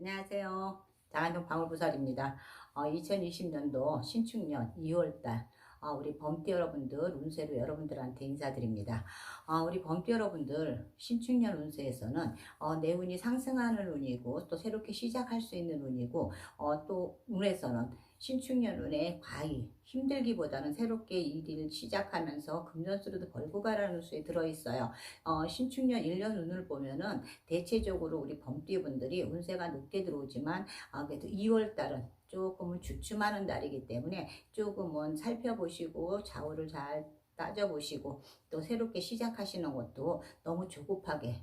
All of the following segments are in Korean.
안녕하세요. 장안동 방울부살입니다. 어, 2020년도 신축년 2월달 어, 우리 범띠 여러분들 운세로 여러분들한테 인사드립니다. 어, 우리 범띠 여러분들 신축년 운세에서는 어, 내 운이 상승하는 운이고 또 새롭게 시작할 수 있는 운이고 어, 또 운에서는 신축년 운에 과히 힘들기보다는 새롭게 일을 시작하면서 금전수로도 벌고 가라는 수에 들어있어요. 어, 신축년 1년 운을 보면은 대체적으로 우리 범띠분들이 운세가 높게 들어오지만 아, 그래도 2월 달은 조금은 주춤하는 달이기 때문에 조금은 살펴보시고 좌우를 잘 따져보시고 또 새롭게 시작하시는 것도 너무 조급하게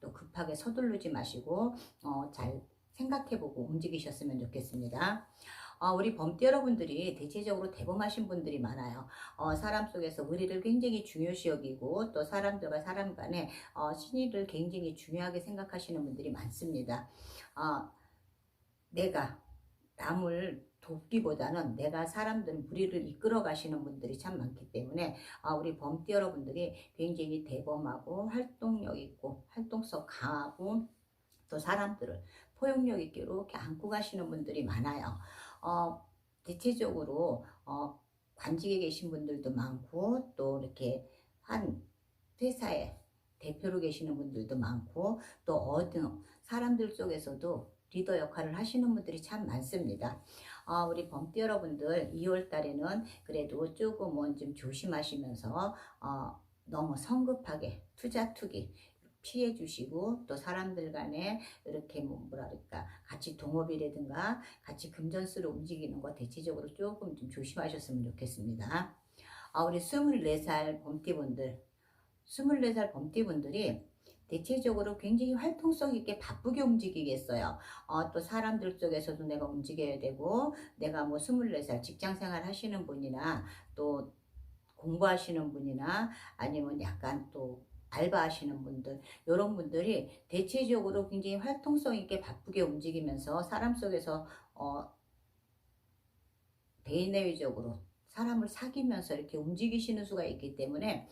또 급하게 서두르지 마시고 어, 잘 생각해보고 움직이셨으면 좋겠습니다. 어, 우리 범띠 여러분들이 대체적으로 대범하신 분들이 많아요. 어, 사람 속에서 의리를 굉장히 중요시 여기고 또 사람들과 사람 간에 어, 신의를 굉장히 중요하게 생각하시는 분들이 많습니다. 어, 내가 남을 돕기보다는 내가 사람들 무리를 이끌어 가시는 분들이 참 많기 때문에 아, 우리 범띠 여러분들이 굉장히 대범하고 활동력 있고 활동성 강하고 또 사람들을 포용력 있게 이렇게 안고 가시는 분들이 많아요. 어, 대체적으로 어, 관직에 계신 분들도 많고 또 이렇게 한 회사에 대표로 계시는 분들도 많고 또 어떤 사람들 속에서도 리더 역할을 하시는 분들이 참 많습니다. 어, 우리 범띠 여러분들 2월 달에는 그래도 조금은 좀 조심하시면서 어, 너무 성급하게 투자 투기 피해 주시고 또 사람들 간에 이렇게 뭐 뭐라 그럴까 같이 동업이라든가 같이 금전수로 움직이는 거 대체적으로 조금 좀 조심하셨으면 좋겠습니다. 아, 우리 24살 범띠분들 24살 범띠분들이 대체적으로 굉장히 활동성 있게 바쁘게 움직이겠어요. 어, 또 사람들 쪽에서도 내가 움직여야 되고, 내가 뭐 24살 직장 생활 하시는 분이나, 또 공부하시는 분이나, 아니면 약간 또 알바하시는 분들, 이런 분들이 대체적으로 굉장히 활동성 있게 바쁘게 움직이면서 사람 속에서, 어, 대내외적으로 사람을 사귀면서 이렇게 움직이시는 수가 있기 때문에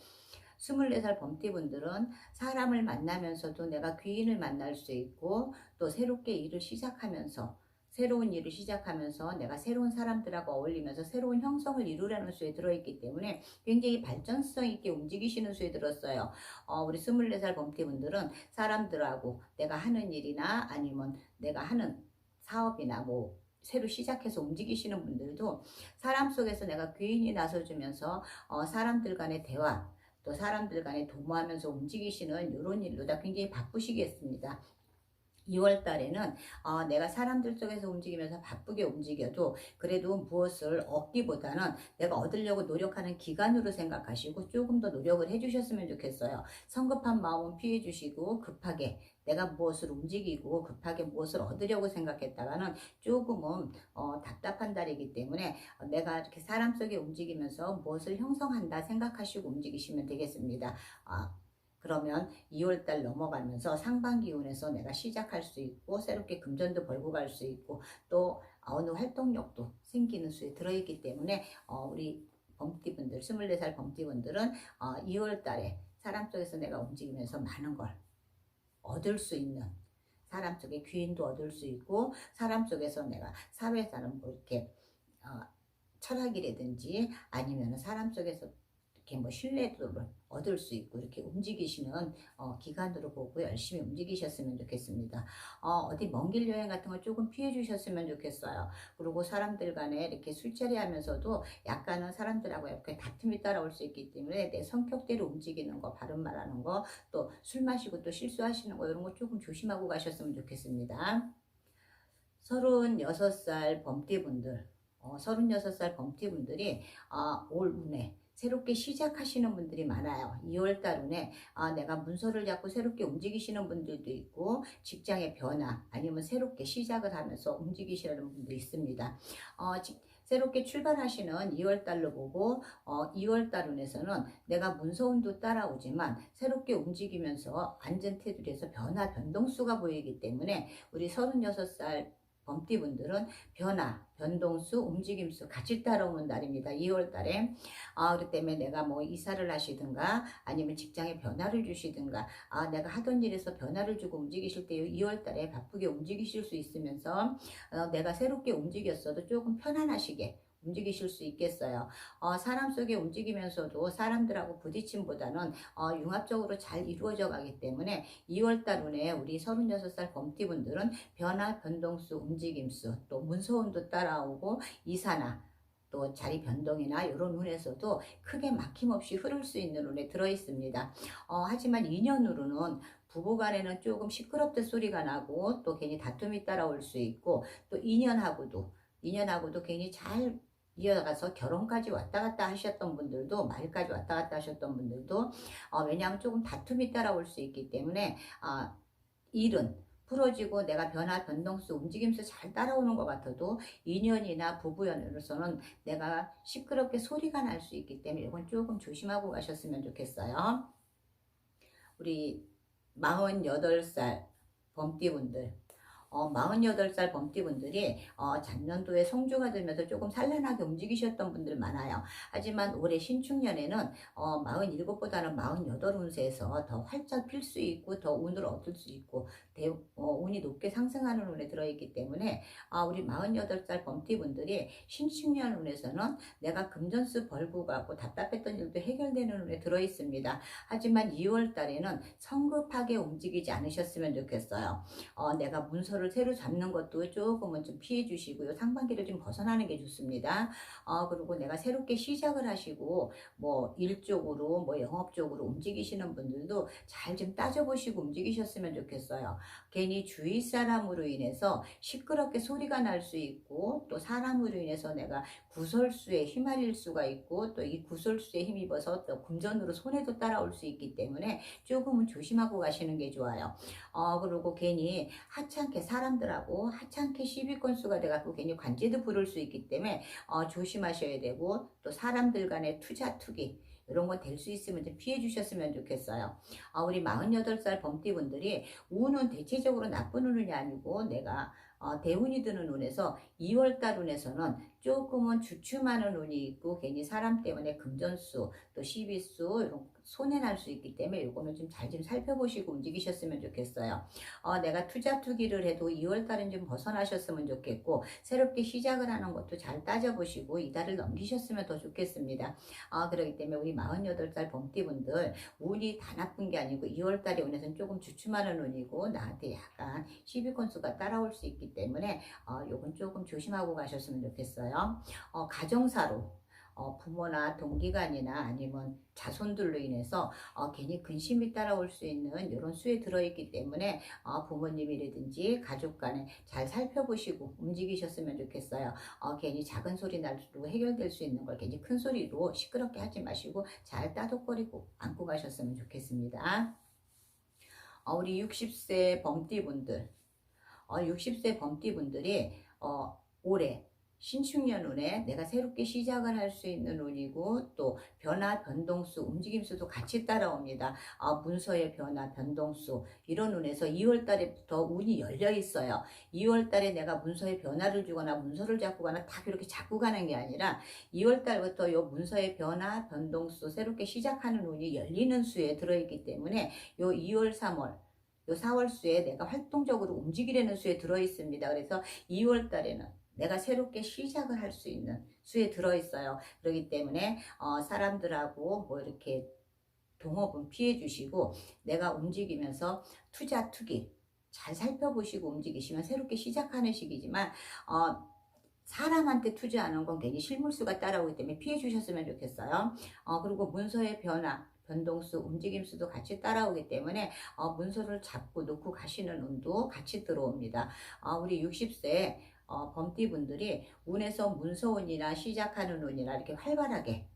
24살 범띠분들은 사람을 만나면서도 내가 귀인을 만날 수 있고 또 새롭게 일을 시작하면서 새로운 일을 시작하면서 내가 새로운 사람들하고 어울리면서 새로운 형성을 이루려는 수에 들어있기 때문에 굉장히 발전성 있게 움직이시는 수에 들었어요. 어, 우리 24살 범띠분들은 사람들하고 내가 하는 일이나 아니면 내가 하는 사업이나 뭐 새로 시작해서 움직이시는 분들도 사람 속에서 내가 귀인이 나서주면서 어, 사람들 간의 대화 또 사람들 간에 도모하면서 움직이시는 이런 일로 다 굉장히 바쁘시겠습니다. 2월 달에는 어, 내가 사람들 속에서 움직이면서 바쁘게 움직여도 그래도 무엇을 얻기보다는 내가 얻으려고 노력하는 기간으로 생각하시고 조금 더 노력을 해주셨으면 좋겠어요. 성급한 마음은 피해 주시고 급하게 내가 무엇을 움직이고 급하게 무엇을 얻으려고 생각했다가는 조금은 어, 답답한 달이기 때문에 내가 이렇게 사람 속에 움직이면서 무엇을 형성한다 생각하시고 움직이시면 되겠습니다. 아, 그러면 2월달 넘어가면서 상반기 운에서 내가 시작할 수 있고 새롭게 금전도 벌고 갈 수 있고 또 어느 활동력도 생기는 수에 들어있기 때문에 어, 우리 범띠분들 24살 범띠분들은 어, 2월달에 사람 속에서 내가 움직이면서 많은 걸 얻을 수 있는 사람 속에 귀인도 얻을 수 있고 사람 속에서 내가 사회사는 뭐 이렇게 어, 철학이라든지 아니면 사람 속에서 이렇게 뭐 신뢰도를 얻을 수 있고 이렇게 움직이시는 어, 기간으로 보고 열심히 움직이셨으면 좋겠습니다. 어, 디 먼 길 여행 같은 걸 조금 피해 주셨으면 좋겠어요. 그리고 사람들 간에 이렇게 술자리 하면서도 약간은 사람들하고 이렇게 다툼이 따라올 수 있기 때문에 내 성격대로 움직이는 거, 바른 말하는 거, 또 술 마시고 또 실수하시는 거 이런 거 조금 조심하고 가셨으면 좋겠습니다. 36살 범띠분들, 어, 36살 범띠분들이 어, 올 운에 새롭게 시작하시는 분들이 많아요. 2월달 운에 아, 내가 문서를 잡고 새롭게 움직이시는 분들도 있고 직장의 변화 아니면 새롭게 시작을 하면서 움직이시는 분도 있습니다. 어, 지, 새롭게 출발하시는 2월달로 보고 어, 2월달 운에서는 내가 문서운도 따라오지만 새롭게 움직이면서 안전 테두리에서 변화 변동수가 보이기 때문에 우리 36살 범띠분들은 변화, 변동수, 움직임수 같이 따라오는 달입니다. 2월 달에. 아, 그렇기 때문에 내가 뭐 이사를 하시든가 아니면 직장에 변화를 주시든가 아, 내가 하던 일에서 변화를 주고 움직이실 때 2월 달에 바쁘게 움직이실 수 있으면서 어, 내가 새롭게 움직였어도 조금 편안하시게 움직이실 수 있겠어요. 어, 사람 속에 움직이면서도 사람들하고 부딪힘보다는 어, 융합적으로 잘 이루어져 가기 때문에 2월달 운에 우리 36살 범띠분들은 변화, 변동수, 움직임수, 또 문서운도 따라오고 이사나 또 자리 변동이나 이런 운에서도 크게 막힘없이 흐를 수 있는 운에 들어 있습니다. 어, 하지만 2년으로는 부부간에는 조금 시끄럽다 소리가 나고 또 괜히 다툼이 따라올 수 있고 또 2년하고도 2년하고도 괜히 잘 이어가서 결혼까지 왔다 갔다 하셨던 분들도 말까지 왔다 갔다 하셨던 분들도 어, 왜냐하면 조금 다툼이 따라올 수 있기 때문에 어, 일은 풀어지고 내가 변화 변동수 움직임수 잘 따라오는 것 같아도 인연이나 부부연으로서는 내가 시끄럽게 소리가 날 수 있기 때문에 이건 조금 조심하고 가셨으면 좋겠어요. 우리 48살 범띠분들 어, 48살 범띠분들이 어, 작년도에 성주가 들면서 조금 산란하게 움직이셨던 분들 많아요. 하지만 올해 신축년에는 어, 47보다는 48운세에서 더 활짝 필 수 있고 더 운을 얻을 수 있고 대, 어, 운이 높게 상승하는 운에 들어있기 때문에 아, 우리 48살 범띠분들이 신축년 운에서는 내가 금전수 벌고 가고 답답했던 일도 해결되는 운에 들어있습니다. 하지만 2월 달에는 성급하게 움직이지 않으셨으면 좋겠어요. 어, 내가 문서를 새로 잡는 것도 조금은 좀 피해 주시고요. 상반기를 좀 벗어나는 게 좋습니다. 어, 그리고 내가 새롭게 시작을 하시고 뭐 일적으로 뭐 영업적으로 움직이시는 분들도 잘 좀 따져보시고 움직이셨으면 좋겠어요. 괜히 주위 사람으로 인해서 시끄럽게 소리가 날 수 있고 또 사람으로 인해서 내가 구설수에 휘말릴 수가 있고 또 이 구설수에 힘입어서 또 금전으로 손해도 따라올 수 있기 때문에 조금은 조심하고 가시는 게 좋아요. 어, 그리고 괜히 하찮게 사람들하고 하찮게 시비 건수가 돼갖고 괜히 관제도 부를 수 있기 때문에 어, 조심하셔야 되고 또 사람들 간의 투자 투기 이런 건 될 수 있으면 좀 피해 주셨으면 좋겠어요. 아, 우리 48살 범띠분들이 운은 대체적으로 나쁜 운이 아니고 내가 어, 대운이 드는 운에서 2월달 운에서는 조금은 주춤하는 운이 있고 괜히 사람 때문에 금전수 또 시비수 이런 손해날 수 있기 때문에 이거는 좀잘좀 살펴보시고 움직이셨으면 좋겠어요. 어, 내가 투자 투기를 해도 2월달은 좀 벗어나셨으면 좋겠고 새롭게 시작을 하는 것도 잘 따져보시고 이달을 넘기셨으면 더 좋겠습니다. 어, 그렇기 때문에 우리 48살 범띠분들 운이 다 나쁜 게 아니고 2월달에 운에서는 조금 주춤하는 운이고 나한테 약간 시비 건수가 따라올 수 있기 때문에 어, 요건 조금 조심하고 가셨으면 좋겠어요. 어, 가정사로 어, 부모나 동기간이나 아니면 자손들로 인해서 어, 괜히 근심이 따라올 수 있는 이런 수에 들어있기 때문에 어, 부모님이라든지 가족 간에 잘 살펴보시고 움직이셨으면 좋겠어요. 어, 괜히 작은 소리 날로 해결될 수 있는 걸 괜히 큰 소리로 시끄럽게 하지 마시고 잘 따독거리고 안고 가셨으면 좋겠습니다. 어, 우리 60세 범띠분들 어, 60세 범띠분들이 어, 올해 신축년 운에 내가 새롭게 시작을 할 수 있는 운이고 또 변화, 변동수, 움직임수도 같이 따라옵니다. 아, 문서의 변화, 변동수 이런 운에서 2월 달에부터 운이 열려 있어요. 2월 달에 내가 문서의 변화를 주거나 문서를 잡고 가나 다 그렇게 잡고 가는 게 아니라 2월 달부터 요 문서의 변화, 변동수 새롭게 시작하는 운이 열리는 수에 들어있기 때문에 요 2월, 3월 요 4월 수에 내가 활동적으로 움직이려는 수에 들어 있습니다. 그래서 2월 달에는 내가 새롭게 시작을 할 수 있는 수에 들어있어요. 그렇기 때문에 어, 사람들하고 뭐 이렇게 동업은 피해 주시고 내가 움직이면서 투자 투기 잘 살펴보시고 움직이시면 새롭게 시작하는 시기지만 어, 사람한테 투자하는 건 괜히 실물수가 따라오기 때문에 피해 주셨으면 좋겠어요. 어, 그리고 문서의 변화 변동수, 움직임수도 같이 따라오기 때문에 어, 문서를 잡고 놓고 가시는 운도 같이 들어옵니다. 어, 우리 60세 어, 범띠분들이 운에서 문서운이나 시작하는 운이나 이렇게 활발하게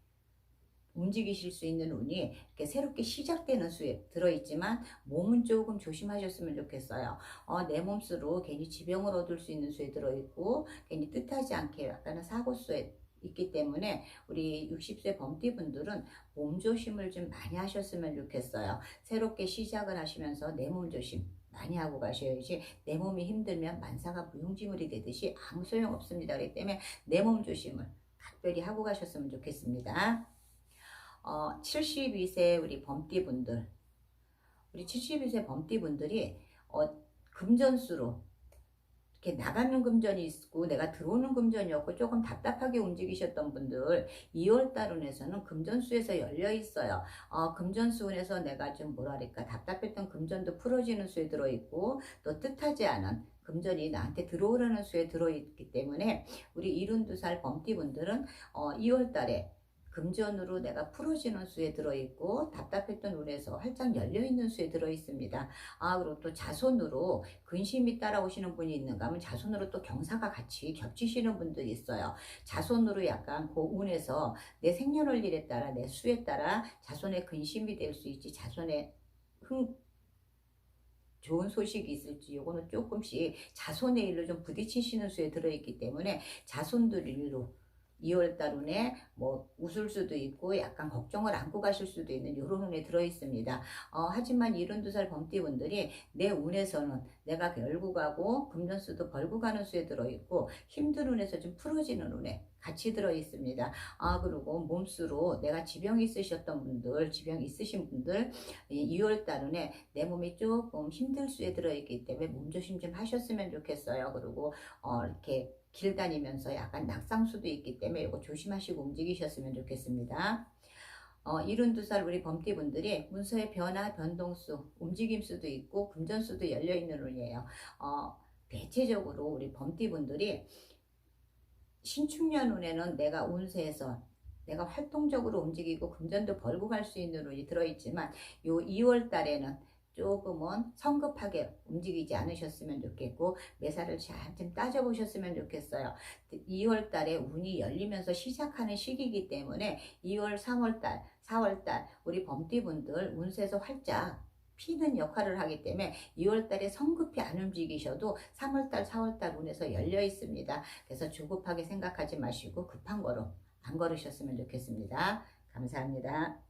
움직이실 수 있는 운이 이렇게 새롭게 시작되는 수에 들어있지만 몸은 조금 조심하셨으면 좋겠어요. 어, 내 몸수로 괜히 지병을 얻을 수 있는 수에 들어있고 괜히 뜻하지 않게 약간은 사고수에 있기 때문에 우리 60세 범띠분들은 몸조심을 좀 많이 하셨으면 좋겠어요. 새롭게 시작을 하시면서 내 몸조심 많이 하고 가셔야지 내 몸이 힘들면 만사가 무용지물이 되듯이 아무 소용 없습니다. 그렇기 때문에 내 몸 조심을 각별히 하고 가셨으면 좋겠습니다. 어, 72세 우리 범띠분들 우리 72세 범띠분들이 어, 금전수로 이렇게 나가는 금전이 있고 내가 들어오는 금전이었고 조금 답답하게 움직이셨던 분들 2월 달운에서는 금전수에서 열려 있어요. 어, 금전수운에서 내가 좀 뭐랄까 답답했던 금전도 풀어지는 수에 들어있고 또 뜻하지 않은 금전이 나한테 들어오려는 수에 들어있기 때문에 우리 72살 범띠분들은 어, 2월 달에 금전으로 내가 풀어지는 수에 들어있고 답답했던 운에서 활짝 열려있는 수에 들어있습니다. 아 그리고 또 자손으로 근심이 따라오시는 분이 있는가 하면 자손으로 또 경사가 같이 겹치시는 분들이 있어요. 자손으로 약간 그 운에서 내 생년월 일에 따라 내 수에 따라 자손의 근심이 될 수 있지 자손의 흥 좋은 소식이 있을지 요거는 조금씩 자손의 일로 좀 부딪히시는 수에 들어있기 때문에 자손들 일로 2월 달 운에 뭐 웃을 수도 있고 약간 걱정을 안고 가실 수도 있는 이런 운에 들어 있습니다. 어, 하지만 72살 범띠분들이 내 운에서는 내가 열고 가고 금전수도 벌고 가는 수에 들어 있고 힘든 운에서 좀 풀어지는 운에 같이 들어 있습니다. 아 그리고 몸수로 내가 지병 있으셨던 분들, 지병 있으신 분들 2월 달운에 내 몸이 조금 힘들 수에 들어 있기 때문에 몸 조심 좀 하셨으면 좋겠어요. 그리고 어, 이렇게 길 다니면서 약간 낙상수도 있기 때문에 이거 조심하시고 움직이셨으면 좋겠습니다. 어, 72살 우리 범띠분들이 문서의 변화, 변동수, 움직임수도 있고 금전수도 열려있는 운이에요. 어, 대체적으로 우리 범띠분들이 신축년 운에는 내가 운세에서 내가 활동적으로 움직이고 금전도 벌고 갈 수 있는 운이 들어있지만 요 2월 달에는 조금은 성급하게 움직이지 않으셨으면 좋겠고 매사를 잘좀 따져보셨으면 좋겠어요. 2월 달에 운이 열리면서 시작하는 시기이기 때문에 2월, 3월 달, 4월 달 우리 범띠분들 운세에서 활짝 피는 역할을 하기 때문에 2월 달에 성급히 안 움직이셔도 3월 달, 4월 달 운에서 열려 있습니다. 그래서 조급하게 생각하지 마시고 급한 거로 안 걸으셨으면 좋겠습니다. 감사합니다.